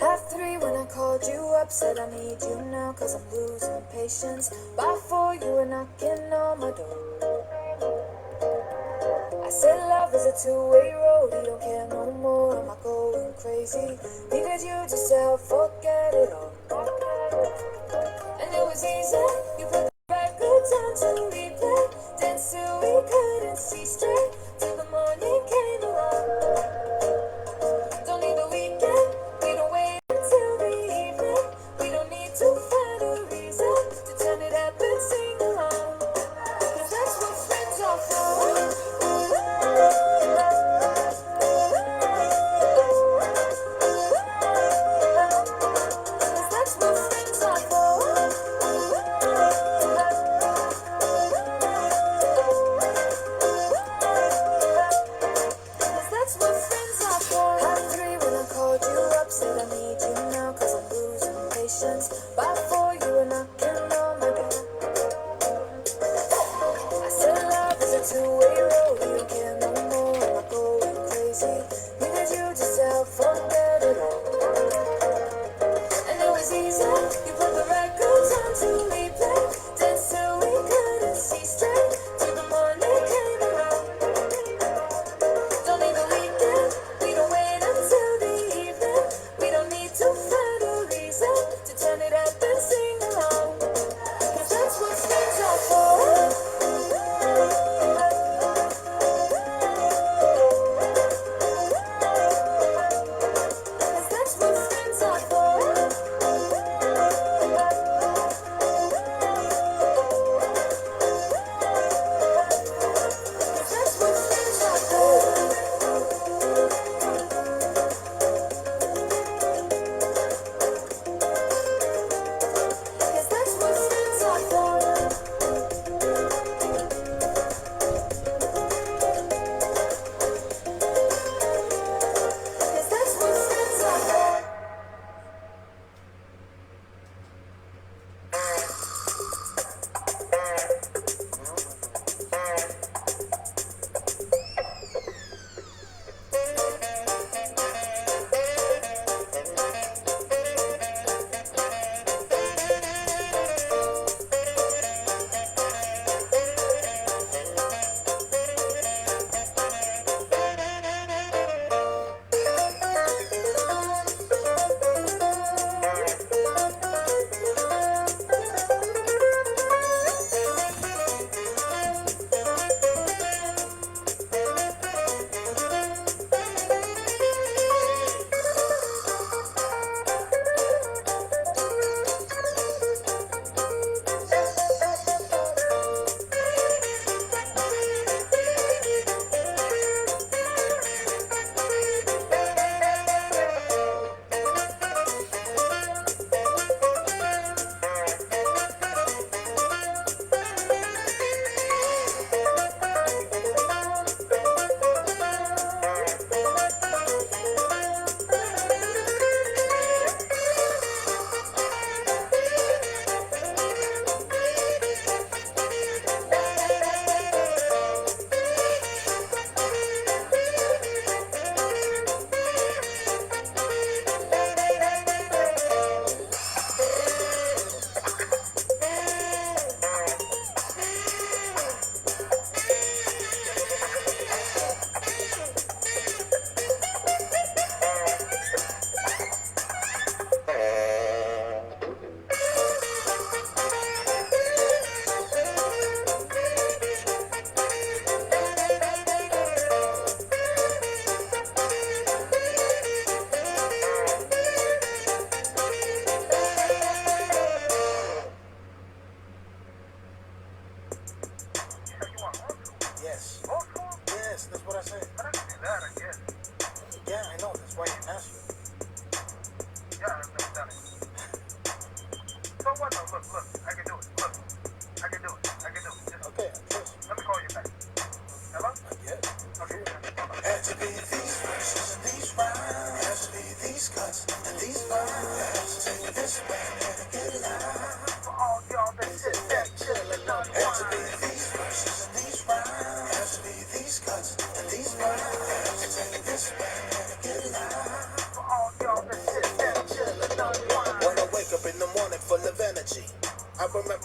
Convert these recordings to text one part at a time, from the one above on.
Half three when I called you up, said I need you now, cause I'm losing patience. By four, you were knocking on my door. I said love is a two-way road, you don't care no more. Am I going crazy? Because you just help forget it all. And it was easy.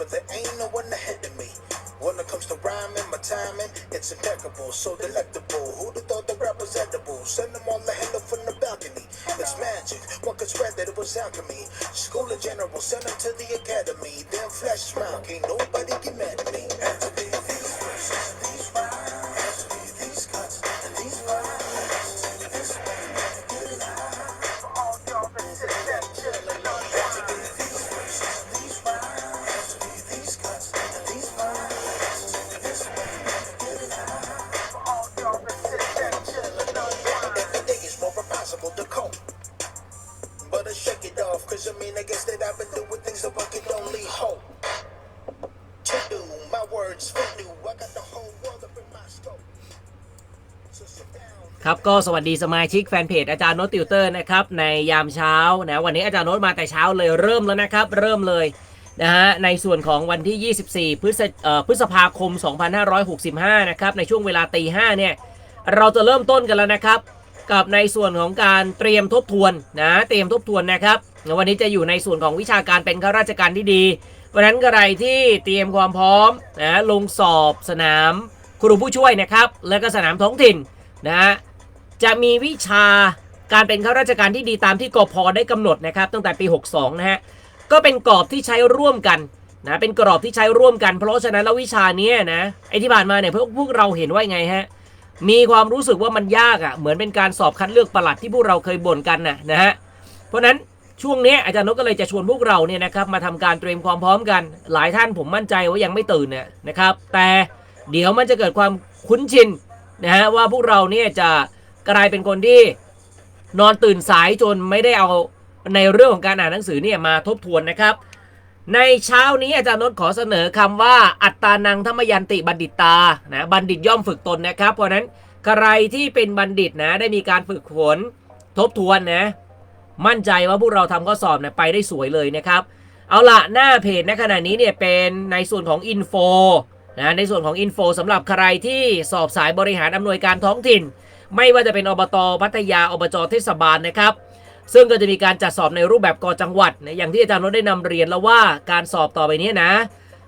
There ain't no one ahead of me. When it comes to rhyming, my timing, it's impeccable, so delectable. Who'd have thought the rap was edible? Send them all the hell from the balcony. It's magic, one could swear that it was alchemy. School of general, send them to the academy. Then flash smile, can't nobody get mad at me. ครับก็สวัสดีสมาชิกแฟนเพจอาจารย์โน้ตติวเตอร์นะครับในยามเช้านะวันนี้อาจารย์โน้ตมาแต่เช้าเลยเริ่มแล้วนะครับ เริ่มเลยนะฮะในส่วนของวันที่ 24 พฤษเอ่พฤษภาคม 2565 นะครับในช่วงเวลาตีห้าเนี่ยเราจะเริ่มต้นกันแล้วนะครับ กับในส่วนของการเตรียมทบทวนนะเตรียมทบทวนนะครับวันนี้จะอยู่ในส่วนของวิชาการเป็นข้าราชการที่ดี เพราะฉะนั้นใครที่เตรียมความพร้อมนะลงสอบสนาม ครูผู้ช่วยนะครับ แล้วก็สนามท้องถิ่นนะฮะจะมีวิชาการเป็นข้าราชการที่ดีตามที่กพได้กำหนดนะครับตั้งแต่ปี 62 นะฮะก็เป็นกรอบที่ใช้ร่วมกันนะเป็นกรอบที่ใช้ร่วมกัน เพราะฉะนั้นแล้ววิชานี้นะไอที่ผ่านมาเนี่ยพวกพวกเราเห็นว่าไงฮะมีความรู้สึกว่ามันยากอะ่ะเหมือนเป็นการสอบคัดเลือกประหลัดที่พวกเราเคยบ่นกันนะนะฮะเพราะฉะนั้นช่วงนี้อาจารย์นกก็เลยจะชวนพวกเราเนี่ยนะครับมาทำการเตรียมความพร้อมกัน หลายท่านผมมั่นใจว่ายังไม่ตื่นเนี่ยนะครับ แต่ เดี๋ยวมันจะเกิดความคุ้นชินนะฮะว่าพวกเราเนี่ยจะกลายเป็นคนที่นอนตื่นสายจนไม่ได้เอาในเรื่องของการอ่านหนังสือเนี่ยมาทบทวนนะครับ ในเช้านี้อาจารย์นนท์ขอเสนอคำว่าอัตตานังธรรมยันติบัณฑิตตานะบัณฑิตย่อมฝึกตนนะครับ เพราะนั้นใครที่เป็นบัณฑิตนะได้มีการฝึกฝนทบทวนนะมั่นใจว่าพวกเราทำข้อสอบเนี่ยไปได้สวยเลยนะครับ เอาละหน้าเพจในขณะนี้เนี่ยเป็นในส่วนของอินโฟ นะในส่วนของอินโฟสำหรับใครที่สอบสายบริหารอำนวยการท้องถิ่น ไม่ว่าจะเป็นอบตพัทยาอบจเทศบาลนะครับ ซึ่งก็จะมีการจัดสอบในรูปแบบกอจังหวัดนะอย่างที่อาจารย์นนได้นำเรียนแล้วว่าการสอบต่อไปนี้นะ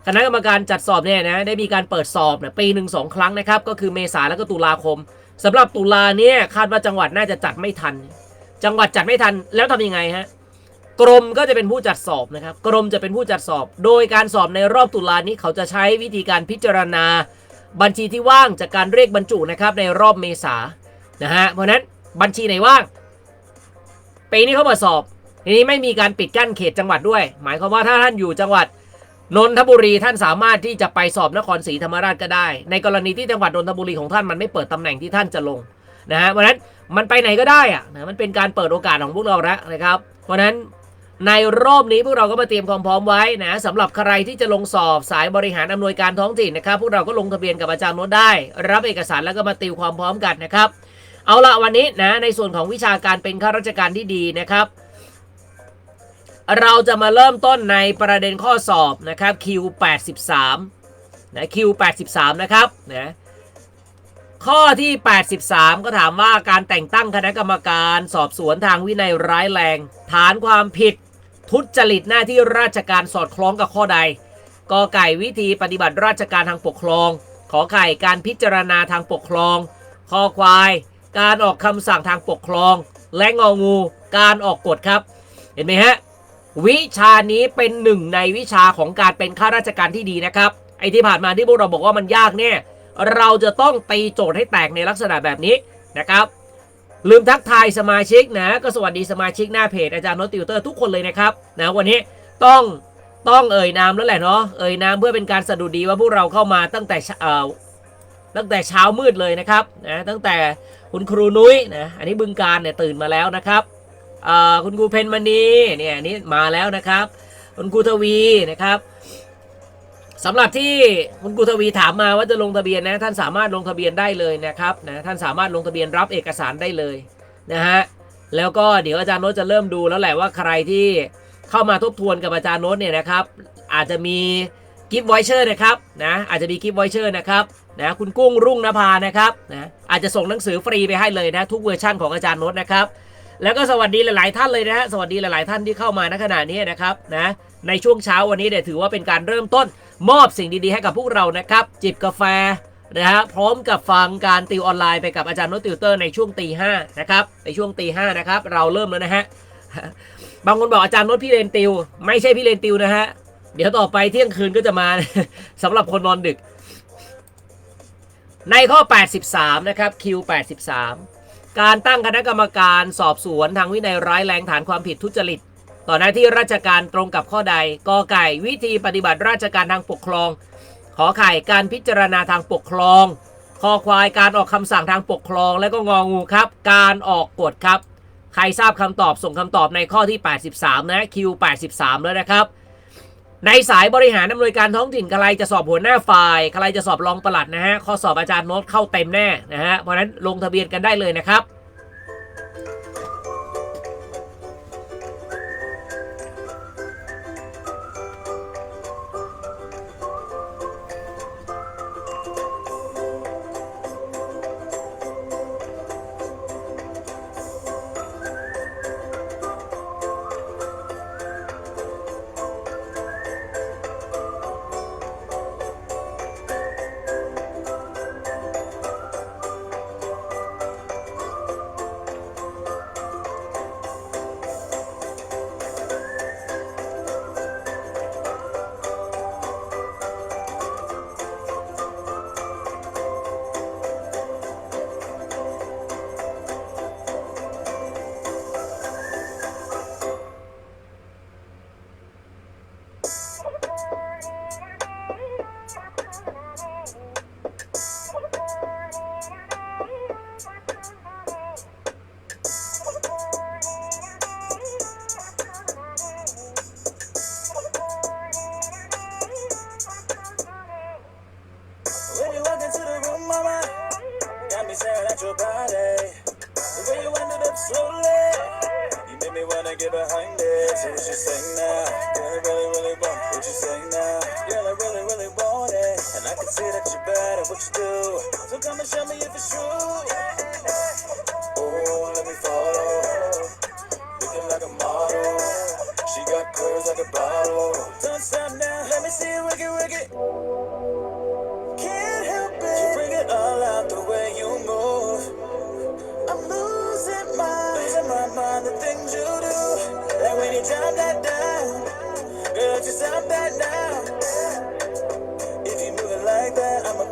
คณะกรรมการจัดสอบเนี่ยนะได้มีการเปิดสอบนะปีหนึ่งสองครั้งนะครับก็คือเมษาแล้วก็ตุลาคมสำหรับตุลาเนี่ยคาดว่าจังหวัดน่าจะจัดไม่ทัน จังหวัดจัดไม่ทันแล้วทำยังไงฮะ กรมก็จะเป็นผู้จัดสอบนะครับ กรมจะเป็นผู้จัดสอบ โดยการสอบในรอบตุลานี้เขาจะใช้วิธีการพิจารณา บัญชีที่ว่างจากการเรียกบรรจุนะครับในรอบเมษานะฮะเพราะนั้นบัญชีไหนว่างปีนี้เขาเปิดสอบทีนี้ไม่มีการปิดกั้นเขตจังหวัดด้วย หมายความว่าถ้าท่านอยู่จังหวัดนนทบุรีท่านสามารถที่จะไปสอบนครศรีธรรมราชก็ได้ ในกรณีที่จังหวัดนนทบุรีของท่านมันไม่เปิดตำแหน่งที่ท่านจะลงนะฮะเพราะนั้นมันไปไหนก็ได้อะนะมันเป็นการเปิดโอกาสของพวกเราแล้วนะครับ เพราะนั้น ในรอบนี้พวกเราก็มาเตรียมความพร้อมไว้นะสำหรับใครที่จะลงสอบสายบริหารอำนวยการท้องถิ่นนะครับพวกเราก็ลงทะเบียนกับอาจารย์โน้ตได้ รับเอกสารแล้วก็มาติวความพร้อมกันนะครับ เอาละวันนี้นะในส่วนของวิชาการเป็นข้าราชการที่ดีนะครับ เราจะมาเริ่มต้นในประเด็นข้อสอบนะครับ Q83 นะ Q83 นะครับนะข้อที่ 83 ก็ถามว่าการแต่งตั้งคณะกรรมการสอบสวนทางวินัยร้ายแรง ฐานความผิด ทุจริตหน้าที่ราชการสอดคล้องกับข้อใดกอไก่วิธีปฏิบัติราชการทางปกครอง ขอไข่การพิจารณาทางปกครองคอควาย การออกคำสั่งทางปกครอง และงองู การออกกฎครับ เห็นไหมฮะ วิชานี้เป็นหนึ่งในวิชาของการเป็นข้าราชการที่ดีนะครับ ไอที่ผ่านมาที่พวกเราบอกว่ามันยากเนี่ย เราจะต้องตีโจทย์ให้แตกในลักษณะแบบนี้นะครับ ลืมทักทายสมาชิกนะ ก็สวัสดีสมาชิกหน้าเพจอาจารย์โนติวเตอร์ทุกคนเลยนะครับนะวันนี้ต้องต้องเอ่ยนามแล้วแหละเนาะเอ่ยนามเพื่อเป็นการสะดุดีว่าพวกเราเข้ามาตั้งแต่เอ่อตั้งแต่เช้ามืดเลยนะครับนะตั้งแต่คุณครูนุ้ยนะอันนี้บึงการเนี่ยตื่นมาแล้วนะครับเอ่อคุณครูเพนมณีเนี่ยอันนี้มาแล้วนะครับ คุณครูทวีนะครับ สำหรับที่คุณครูทวีถามมาว่าจะลงทะเบียนนะ ท่านสามารถลงทะเบียนได้เลยนะครับนะท่านสามารถลงทะเบียนรับเอกสารได้เลยนะฮะแล้วก็เดี๋ยวอาจารย์โน้ตจะเริ่มดูแล้วแหละว่าใครที่เข้ามาทบทวนกับอาจารย์โน้ตเนี่ยนะครับ อาจจะมีกิฟต์ไวเชอร์นะครับนะอาจจะมีกิฟต์ไวเชอร์นะครับนะคุณกุ้งรุ่งนภานะครับนะอาจจะส่งหนังสือฟรีไปให้เลยนะทุกเวอร์ชั่นของอาจารย์โน้ตนะครับแล้วก็สวัสดีหลาย ๆ ท่านเลยนะฮะสวัสดีหลาย ๆ ท่านที่เข้ามาณขณะนี้นะครับนะในช่วงเช้าวันนี้เนี่ยถือว่าเป็นการเริ่มต้น มอบสิ่งดีๆ ให้กับพวกเรานะครับ จิบกาแฟนะฮะพร้อมกับฟังการติวออนไลน์ไปกับอาจารย์โนติวเตอร์ในช่วงตีห้านะครับในช่วงตีห้านะครับเราเริ่มแล้วนะฮะบางคนบอกอาจารย์โนตพี่เรนติว ไม่ใช่พี่เรนติวนะฮะเดี๋ยวต่อไปเที่ยงคืนก็จะมาสำหรับคนนอนดึก ในข้อ 83 นะครับ Q 83 การตั้งคณะกรรมการสอบสวนทางวินัยร้ายแรงฐานความผิดทุจริต ต่อหน้าที่ราชการตรงกับข้อใดกอไก่วิธีปฏิบัติราชการทางปกครอง ขอไข่การพิจารณาทางปกครองคอควายการออกคำสั่งทางปกครอง และก็งองูครับ การออกกฎครับ ใครทราบคำตอบส่งคำตอบในข้อที่ 83 นะ Q 83 แล้วนะครับ ในสายบริหารอำนวยการท้องถิ่นใครจะสอบหัวหน้าฝ่ายใครจะสอบรองปลัดนะฮะข้อสอบอาจารย์โน้ตเข้าเต็มแน่นะฮะเพราะนั้นลงทะเบียนกันได้เลยนะครับ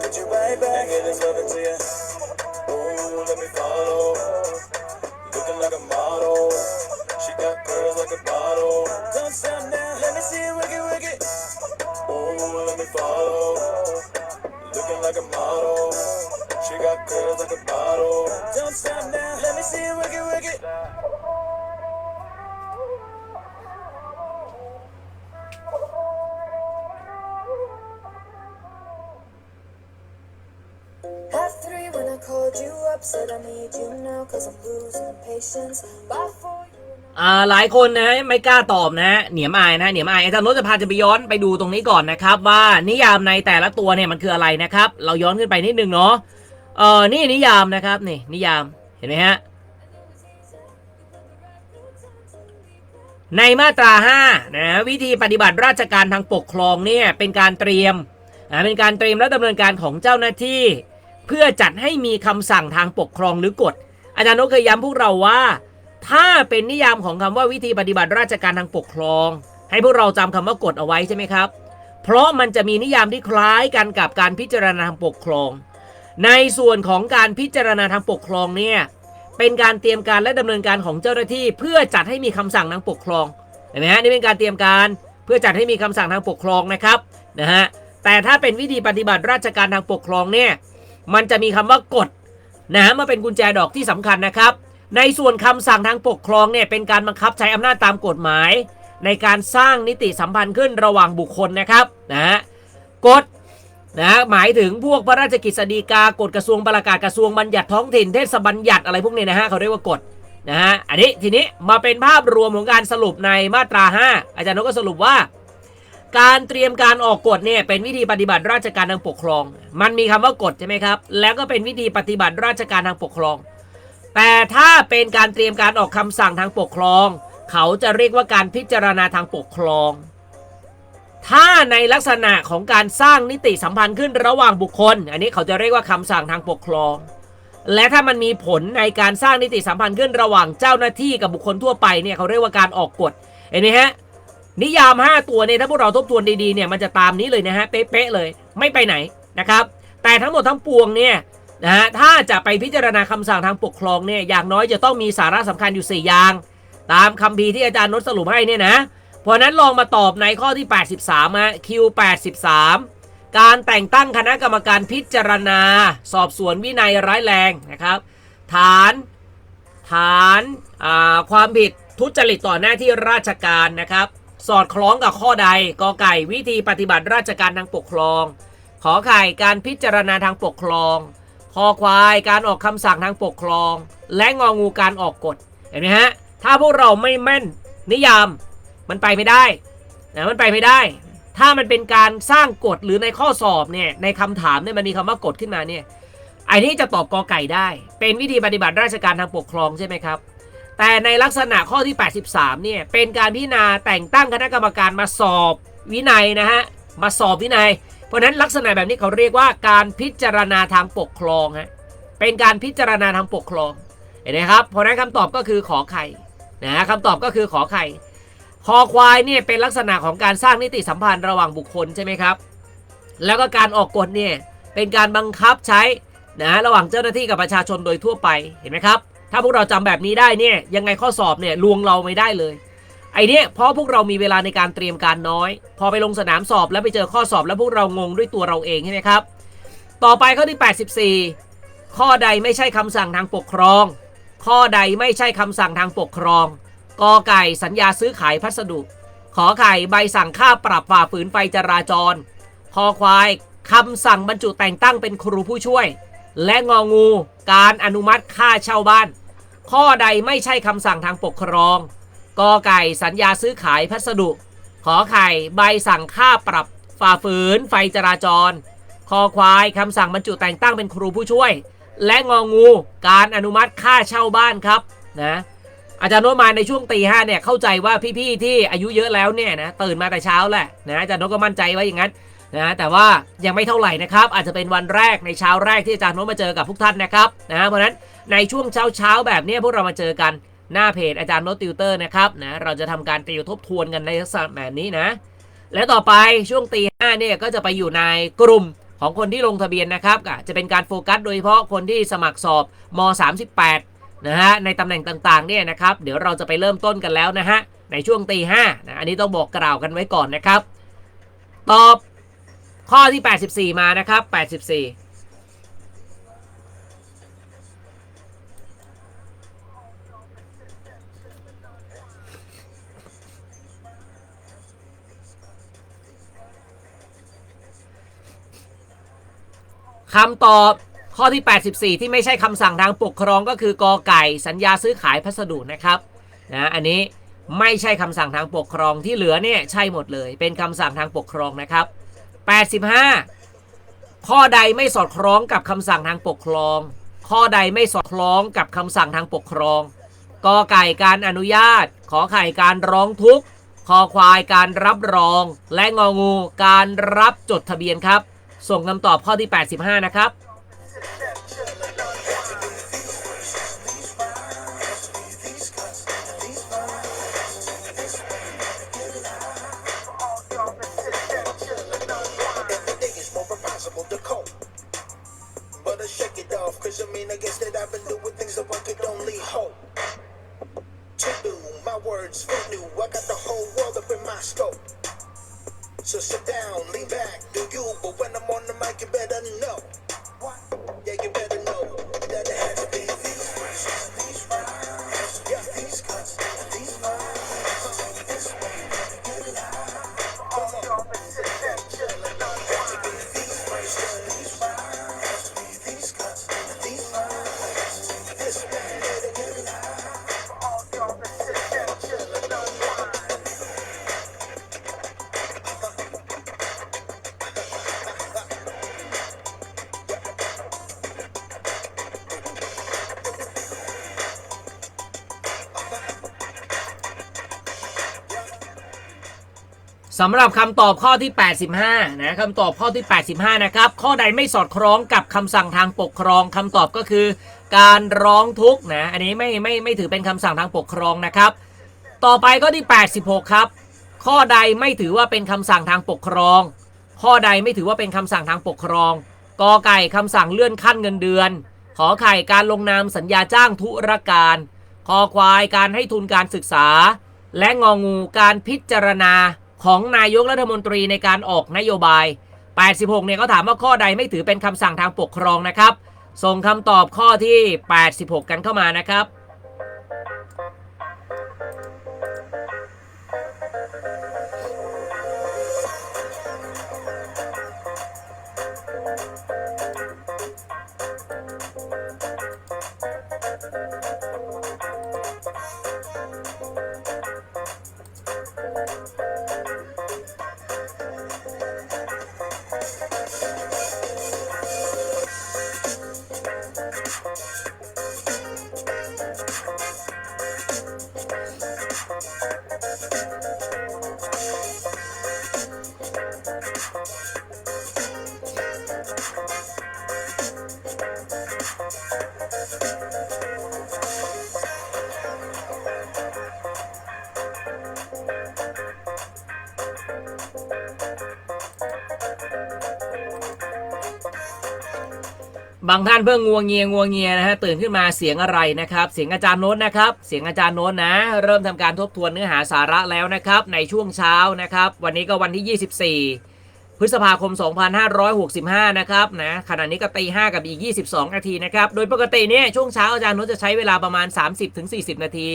put you right back get this love into you. Oh, let me follow. Said I need you now, cause I'm losing patience. By four, you อ่าหลายคนนะไม่กล้าตอบนะเหนียมอายนะเหนียมอายอาจารย์โนจะพาจะไปย้อนไปดูตรงนี้ก่อนนะครับว่านิยามในแต่ละตัวเนี่ยมันคืออะไรนะครับ เราย้อนขึ้นไปนิดนึงเนาะเออนี่นิยามนะครับนี่นิยามเห็นไหมฮะในมาตรา5นะวิธีปฏิบัติราชการทางปกครองเนี่ยเป็นการเตรียมนะเป็นการเตรียมและดำเนินการของเจ้าหน้าที่ เพื่อจัดให้มีคำสั่งทางปกครองหรือกฎ อาจารย์โนตเคยย้ำพวกเราว่า ถ้าเป็นนิยามของคำว่าวิธีปฏิบัติราชการทางปกครอง ให้พวกเราจำคำว่ากฎเอาไว้ใช่ไหมครับ เพราะมันจะมีนิยามที่คล้ายกันกับการพิจารณาทางปกครอง ในส่วนของการพิจารณาทางปกครองเนี่ยเป็นการเตรียมการและดำเนินการของเจ้าหน้าที่ เพื่อจัดให้มีคำสั่งทางปกครองเห็นไหมฮะนี่เป็นการเตรียมการเพื่อจัดให้มีคำสั่งทางปกครองนะครับนะฮะแต่ถ้าเป็นวิธีปฏิบัติราชการทางปกครองเนี่ย มันจะมีคำว่ากฎนะฮะมาเป็นกุญแจดอกที่สำคัญนะครับ ในส่วนคำสั่งทางปกครองเนี่ยเป็นการบังคับใช้อำนาจตามกฎหมาย ในการสร้างนิติสัมพันธ์ขึ้นระหว่างบุคคลนะครับนะฮะกฎนะฮะหมายถึงพวกพระราชกิจสฎีกากฎกระทรวงประกาศกระทรวงบัญญัติท้องถิ่นเทศบัญญัติอะไรพวกนี้นะฮะเขาเรียกว่ากฎนะฮะอันนี้ทีนี้มาเป็นภาพรวมของการสรุปในมาตรา 5 อาจารย์นก็สรุปว่า การเตรียมการออกกฎเนี่ยเป็นวิธีปฏิบัติราชการทางปกครอง มันมีคำว่ากฎใช่ไหมครับ แล้วก็เป็นวิธีปฏิบัติราชการทางปกครอง แต่ถ้าเป็นการเตรียมการออกคำสั่งทางปกครอง เขาจะเรียกว่าการพิจารณาทางปกครอง ถ้าในลักษณะของการสร้างนิติสัมพันธ์ขึ้นระหว่างบุคคล อันนี้เขาจะเรียกว่าคำสั่งทางปกครอง และถ้ามันมีผลในการสร้างนิติสัมพันธ์ขึ้นระหว่างเจ้าหน้าที่กับบุคคลทั่วไปเนี่ยเขาเรียกว่าการออกกฎเห็นไหมฮะ นิยาม 5 ตัวเนี่ยถ้าพวกเราทบทวนดีๆเนี่ยมันจะตามนี้เลยนะฮะเป๊ะๆเลยไม่ไปไหนนะครับ แต่ทั้งหมดทั้งปวงเนี่ยนะฮะถ้าจะไปพิจารณาคำสั่งทางปกครองเนี่ยอย่างน้อยจะต้องมีสาระสำคัญอยู่ 4 อย่าง ตามคำพีร์ที่อาจารย์นดสรุปให้เนี่ยนะเพราะนั้นลองมาตอบในข้อที่ 83ฮะ Q 83 การแต่งตั้งคณะกรรมการพิจารณา สอบสวนวินัยร้ายแรงนะครับ ฐานฐานความผิดทุจริตต่อหน้าที่ราชการนะครับ สอดคล้องกับข้อใดกอไก่วิธีปฏิบัติราชการทางปกครอง ขอไข่การพิจารณาทางปกครอง คอควายการออกคำสั่งทางปกครอง และงองูการออกกฎเห็นไหมฮะถ้าพวกเราไม่แม่นนิยามมันไปไม่ได้นะมันไปไม่ได้ ถ้ามันเป็นการสร้างกฎหรือในข้อสอบเนี่ยในคำถามเนี่ยมันมีคำว่ากฎขึ้นมาเนี่ยไอ้นี่จะตอบกอไก่ได้ เป็นวิธีปฏิบัติราชการทางปกครองใช่ไหมครับ แต่ในลักษณะข้อที่ 83 เนี่ย เป็นการพิจารณาแต่งตั้งคณะกรรมการมาสอบวินัยนะฮะ มาสอบวินัย เพราะฉะนั้นลักษณะแบบนี้เขาเรียกว่าการพิจารณาทางปกครองฮะ เป็นการพิจารณาทางปกครอง เห็นไหมครับ เพราะนั้นคำตอบก็คือขอไข่นะฮะคำตอบก็คือขอไข่คอควายเนี่ยเป็นลักษณะของการสร้างนิติสัมพันธ์ระหว่างบุคคลใช่ไหมครับ แล้วก็การออกกฎเนี่ยเป็นการบังคับใช้นะระหว่างเจ้าหน้าที่กับประชาชนโดยทั่วไป เห็นไหมครับ ถ้าพวกเราจำแบบนี้ได้เนี่ย ยังไงข้อสอบเนี่ยลวงเราไม่ได้เลย ไอเนี้ยเพราะพวกเรามีเวลาในการเตรียมการน้อย พอไปลงสนามสอบแล้วไปเจอข้อสอบแล้วพวกเรางงด้วยตัวเราเองใช่ไหมครับ ต่อไปข้อที่ 84 ข้อใดไม่ใช่คำสั่งทางปกครอง ข้อใดไม่ใช่คำสั่งทางปกครองกอไก่สัญญาซื้อขายพัสดุ ขอไข่ใบสั่งค่าปรับฝ่าฝืนไฟจราจรคอควายคำสั่งบรรจุแต่งตั้งเป็นครูผู้ช่วย และงองูการอนุมัติค่าเช่าบ้าน ข้อใดไม่ใช่คำสั่งทางปกครองกอไก่สัญญาซื้อขายพัสดุ ขอไข่ใบสั่งค่าปรับฝ่าฝืนไฟจราจร คอควายคำสั่งบรรจุแต่งตั้งเป็นครูผู้ช่วย และงองูการอนุมัติค่าเช่าบ้านครับนะอาจารย์โนตมาในช่วงตีห้าเนี่ยเข้าใจว่าพี่ๆที่อายุเยอะแล้วเนี่ยนะตื่นมาแต่เช้าแหละนะอาจารย์โนตก็มั่นใจไว้อย่างนั้น นะแต่ว่ายังไม่เท่าไหร่นะครับ อาจจะเป็นวันแรกในเช้าแรกที่อาจารย์โนตมาเจอกับทุกท่านนะครับนะเพราะนั้นในช่วงเช้าเช้าแบบนี้พวกเรามาเจอกันหน้าเพจอาจารย์โนตติวเตอร์นะครับนะเราจะทำการติวทบทวนกันในลักษณะแบบนี้นะ และต่อไปช่วงตีห้าเนี่ยก็จะไปอยู่ในกลุ่มของคนที่ลงทะเบียนนะครับจะเป็นการโฟกัสโดยเฉพาะคนที่สมัครสอบม 38นะฮะในตำแหน่งต่างๆเนี่ยนะครับเดี๋ยวเราจะไปเริ่มต้นกันแล้วนะฮะในช่วงตีห้านะอันนี้ต้องบอกกล่าวกันไว้ก่อนนะครับ ตอบ ข้อที่ 84 มานะครับ 84คำตอบข้อที่ 84 ที่ไม่ใช่คำสั่งทางปกครองก็คือกอไก่สัญญาซื้อขายพัสดุนะครับนะอันนี้ไม่ใช่คำสั่งทางปกครองที่เหลือเนี่ยใช่หมดเลย เป็นคำสั่งทางปกครองนะครับ 85 ข้อใดไม่สอดคล้องกับคำสั่งทางปกครอง ข้อใดไม่สอดคล้องกับคำสั่งทางปกครองกอไก่การอนุญาต ขอไข่การร้องทุกข์คอควายการรับรอง และงองูการรับจดทะเบียนครับ ส่งคำตอบข้อที่ 85 นะครับ สำหรับคำตอบข้อที่ 85 นะคำตอบข้อที่ 85 นะครับ ข้อใดไม่สอดคล้องกับคำสั่งทางปกครองคำตอบก็คือ การร้องทุกข์นะ อันนี้ไม่ไม่ไม่ถือเป็นคำสั่งทางปกครองนะครับ ต่อไปข้อที่ 86 ครับ ข้อใดไม่ถือว่าเป็นคำสั่งทางปกครอง ข้อใดไม่ถือว่าเป็นคำสั่งทางปกครองกอไก่คำสั่งเลื่อนขั้นเงินเดือน ขอไข่การลงนามสัญญาจ้างธุรการคอควายการให้ทุนการศึกษา และงองูการพิจารณา ของนายกรัฐมนตรีในการออกนโยบาย 86 เนี่ยเขาถามว่าข้อใดไม่ถือเป็นคำสั่งทางปกครองนะครับ ส่งคำตอบข้อที่ 86 กันเข้ามานะครับ บางท่านเพิ่งงัวเงียงัวเงียนะฮะตื่นขึ้นมาเสียงอะไรนะครับ เสียงอาจารย์โน้ตนะครับ เสียงอาจารย์โน้ตนะ เริ่มทำการทบทวนเนื้อหาสาระแล้วนะครับ ในช่วงเช้านะครับ วันนี้ก็วันที่ 24 พฤษภาคม 2565 นะครับนะขณะนี้ก็ตี5กับอีก 22 นาทีนะครับ โดยปกติเนี่ยช่วงเช้าอาจารย์โน้ตจะใช้เวลาประมาณ 30-40 นาที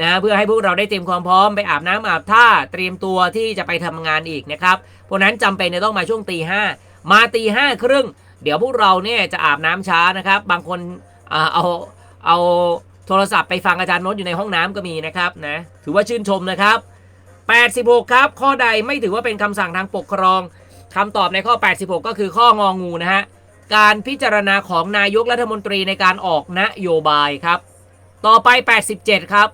นะเพื่อให้พวกเราได้เตรียมความพร้อมไปอาบน้ำอาบท่าเตรียมตัวที่จะไปทำงานอีกนะครับเพราะนั้นจำเป็นจะต้องมาช่วงตีห้ามาตีห้าครึ่งเดี๋ยวพวกเราเนี่ยจะอาบน้ำช้านะครับ บางคนอ่าเอาเอาโทรศัพท์ไปฟังอาจารย์โน้ตอยู่ในห้องน้ำก็มีนะครับนะถือว่าชื่นชมนะครับ 86 ครับ ข้อใดไม่ถือว่าเป็นคำสั่งทางปกครองคำตอบในข้อ 86 ก็คือข้ององูนะฮะการพิจารณาของนายกรัฐมนตรีในการออกนโยบายครับ ต่อไป 87 ครับ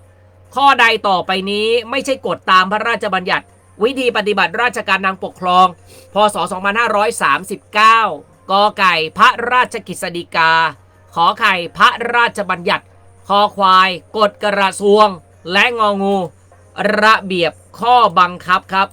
ข้อใดต่อไปนี้ไม่ใช่กฎตามพระราชบัญญัติ วิธีปฏิบัติราชการทางปกครอง พศ 2539 กอไก่พระราชกฤษฎีกา ขอไข่พระราชบัญญัติ คอควาย กฎกระทรวง และงองู ระเบียบข้อบังคับครับ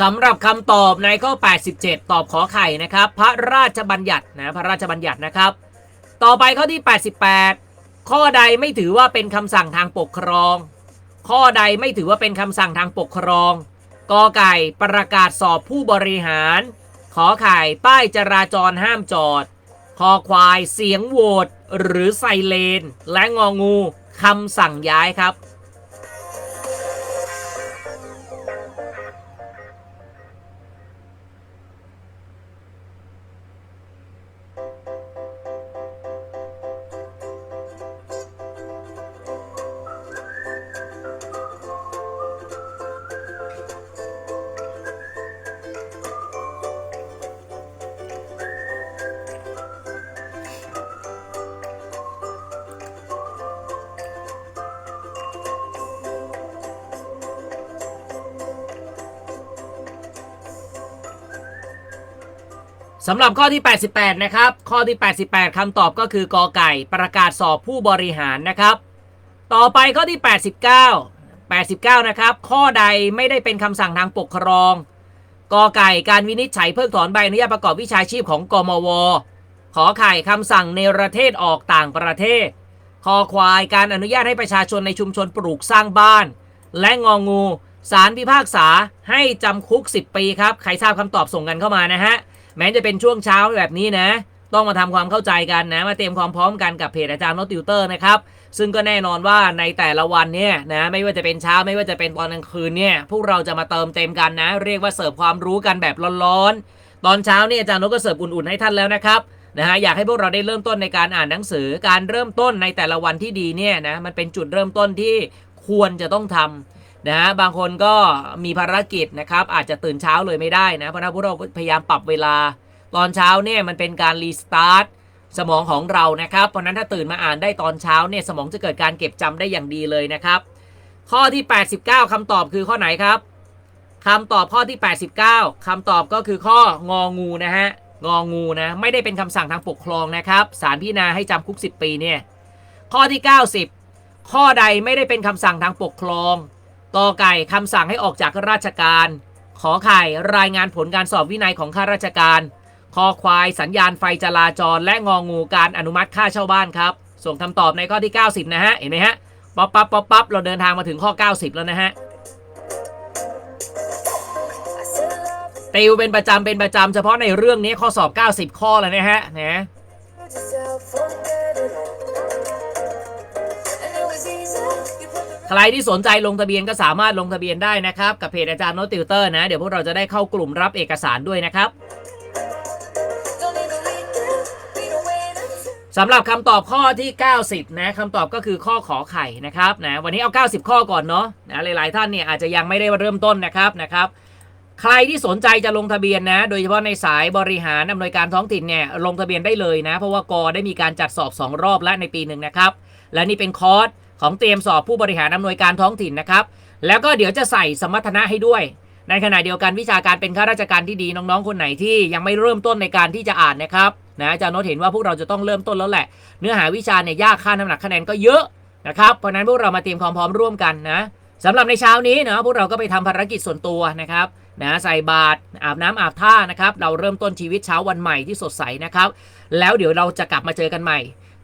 สำหรับคำตอบในข้อ 87 ตอบขอไข่นะครับ พระราชบัญญัตินะพระราชบัญญัตินะครับ ต่อไปข้อที่ 88 ข้อใดไม่ถือว่าเป็นคำสั่งทางปกครอง ข้อใดไม่ถือว่าเป็นคำสั่งทางปกครองกอไก่ประกาศสอบผู้บริหาร ขอไข่ป้ายจราจรห้ามจอด คอควายเสียงโหวตหรือไซเรนและงองูคำสั่งย้ายครับ สำหรับข้อที่ 88 นะครับ ข้อที่ 88คำตอบก็คือกอไก่ ประกาศสอบผู้บริหารนะครับ ต่อไปข้อที่ 89 89 นะครับ ข้อใดไม่ได้เป็นคำสั่งทางปกครองกอไก่การวินิจฉัยเพิกถอนใบอนุญาตประกอบวิชาชีพของกมว ขอไข่คำสั่งในประเทศออกต่างประเทศ คอควายการอนุญาตให้ประชาชนในชุมชนปลูกสร้างบ้าน และงองูศาลพิพากษาให้จำคุก 10 ปีครับ ใครทราบคำตอบส่งกันเข้ามานะฮะ แม้จะเป็นช่วงเช้าแบบนี้นะ ต้องมาทำความเข้าใจกันนะ มาเตรียมความพร้อมกันกับเพจอาจารย์โนติวเตอร์นะครับ ซึ่งก็แน่นอนว่าในแต่ละวันเนี่ยนะ ไม่ว่าจะเป็นเช้าไม่ว่าจะเป็นตอนกลางคืนเนี่ย พวกเราจะมาเติมเต็มกันนะ เรียกว่าเสิร์ฟความรู้กันแบบร้อนๆ ตอนเช้าเนี่ยอาจารย์โนตก็เสิร์ฟอุ่นๆให้ท่านแล้วนะครับนะฮะอยากให้พวกเราได้เริ่มต้นในการอ่านหนังสือการเริ่มต้นในแต่ละวันที่ดีเนี่ยนะมันเป็นจุดเริ่มต้นที่ควรจะต้องทำ นะฮะบางคนก็มีภารกิจนะครับอาจจะตื่นเช้าเลยไม่ได้นะเพราะนั้นพวกเราพยายามปรับเวลา ตอนเช้าเนี่ยมันเป็นการรีสตาร์ทสมองของเรานะครับ เพราะนั้นถ้าตื่นมาอ่านได้ตอนเช้าเนี่ยสมองจะเกิดการเก็บจำได้อย่างดีเลยนะครับ ข้อที่ 89คำตอบคือข้อไหนครับคำตอบข้อที่ 89คำตอบก็คือข้ององูนะฮะงองูนะไม่ได้เป็นคำสั่งทางปกครองนะครับศาลพิจารณาให้จำคุก 10 ปีเนี่ยข้อที่ 90 ข้อใดไม่ได้เป็นคำสั่งทางปกครอง กอไก่คำสั่งให้ออกจากราชการ ขอไข่รายงานผลการสอบวินัยของข้าราชการ คอควายสัญญาณไฟจราจร และงองูการอนุมัติค่าเช่าบ้านครับ ส่งคำตอบในข้อที่ 90 นะฮะ เห็นไหมฮะ ป๊อปปั๊บป๊อปปั๊บเราเดินทางมาถึงข้อ 90 แล้วนะฮะติวเป็นประจำเป็นประจำเฉพาะในเรื่องนี้ข้อสอบ 90 ข้อแล้วนะฮะนะ ใครที่สนใจลงทะเบียนก็สามารถลงทะเบียนได้นะครับ กับเพจอาจารย์โนตติวเตอร์นะ เดี๋ยวพวกเราจะได้เข้ากลุ่มรับเอกสารด้วยนะครับสำหรับคำตอบข้อที่ 90 นะคำตอบก็คือข้อขอไข่นะครับนะวันนี้เอา 90 ข้อก่อนเนาะนะหลาย ๆ ท่านเนี่ยอาจจะยังไม่ได้เริ่มต้นนะครับนะครับ ใครที่สนใจจะลงทะเบียนนะ โดยเฉพาะในสายบริหารอำนวยการท้องถิ่นเนี่ยลงทะเบียนได้เลยนะ เพราะว่ากอได้มีการจัดสอบ 2 รอบและในปีหนึ่งนะครับ และนี่เป็นคอร์ส ของเตรียมสอบผู้บริหารอำนวยการท้องถิ่นนะครับ แล้วก็เดี๋ยวจะใส่สมรรถนะให้ด้วย ในขณะเดียวกันวิชาการเป็นข้าราชการที่ดีน้องๆ คนไหนที่ยังไม่เริ่มต้นในการที่จะอ่านนะครับนะอาจารย์โน้ตเห็นว่าพวกเราจะต้องเริ่มต้นแล้วแหละ เนื้อหาวิชาเนี่ยยากค่าน้ำหนักคะแนนก็เยอะนะครับเพราะนั้นพวกเรามาเตรียมความพร้อมร่วมกันนะสำหรับในเช้านี้เนาะพวกเราก็ไปทำภารกิจส่วนตัวนะครับนะใส่บาตรอาบน้ำอาบท่านะครับ เราเริ่มต้นชีวิตเช้าวันใหม่ที่สดใสนะครับ แล้วเดี๋ยวเราจะกลับมาเจอกันใหม่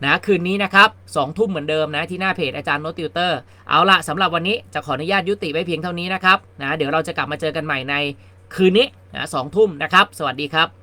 นะคืนนี้นะครับสองทุ่มเหมือนเดิมนะที่หน้าเพจอาจารย์โนตติวเตอร์เอาละสำหรับวันนี้จะขออนุญาตยุติไว้เพียงเท่านี้นะครับนะเดี๋ยวเราจะกลับมาเจอกันใหม่ในคืนนี้นะสองทุ่มนะครับ สวัสดีครับ